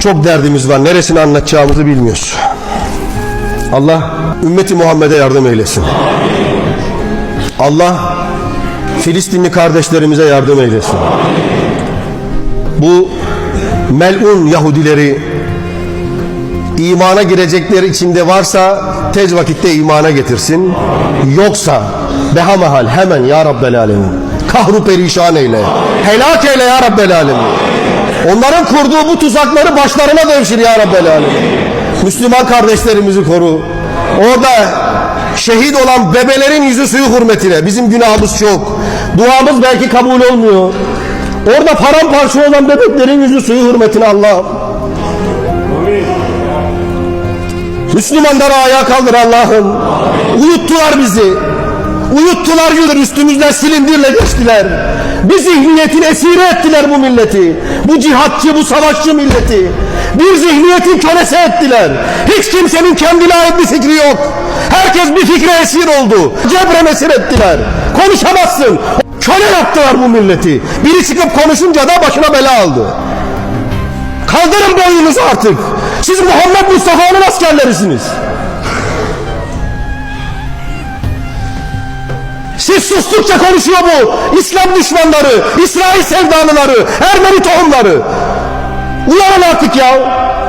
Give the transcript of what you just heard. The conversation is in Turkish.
Çok derdimiz var. Neresini anlatacağımızı bilmiyoruz. Allah ümmeti Muhammed'e yardım eylesin. Allah Filistinli kardeşlerimize yardım eylesin. Bu melun Yahudileri imana girecekleri içinde varsa tez vakitte imana getirsin. Yoksa behamahal hemen ya Rabbel Alemin. Kahru perişan eyle. Helak eyle ya Rabbel Alemin. Onların kurduğu bu tuzakları başlarına devşir ya Rabbel Alemin. Müslüman kardeşlerimizi koru. Orada şehit olan bebelerin yüzü suyu hürmetine. Bizim günahımız çok. Duamız belki kabul olmuyor. Orada paramparça olan bebeklerin yüzü suyu hürmetine Allah'ım. Müslümanları ayağa kaldır Allah'ım. Uyuttular bizi. Uyuttular yıldır üstümüzden silindirle geçtiler. Bir zihniyetin esiri ettiler bu milleti. Bu cihatçı, bu savaşçı milleti. Bir zihniyetin kölesi ettiler. Hiç kimsenin kendine ait bir fikri yok. Herkes bir fikre esir oldu. Cebrem esir ettiler. Konuşamazsın. Köle yaptılar bu milleti. Biri çıkıp konuşunca da başına bela aldı. Kaldırın boynunuzu artık. Siz Muhammed Mustafa'nın askerlerisiniz. Siz sustukça konuşuyor bu. İslam düşmanları, İsrail sevdalıları, Ermeni tohumları. Uyanın artık ya.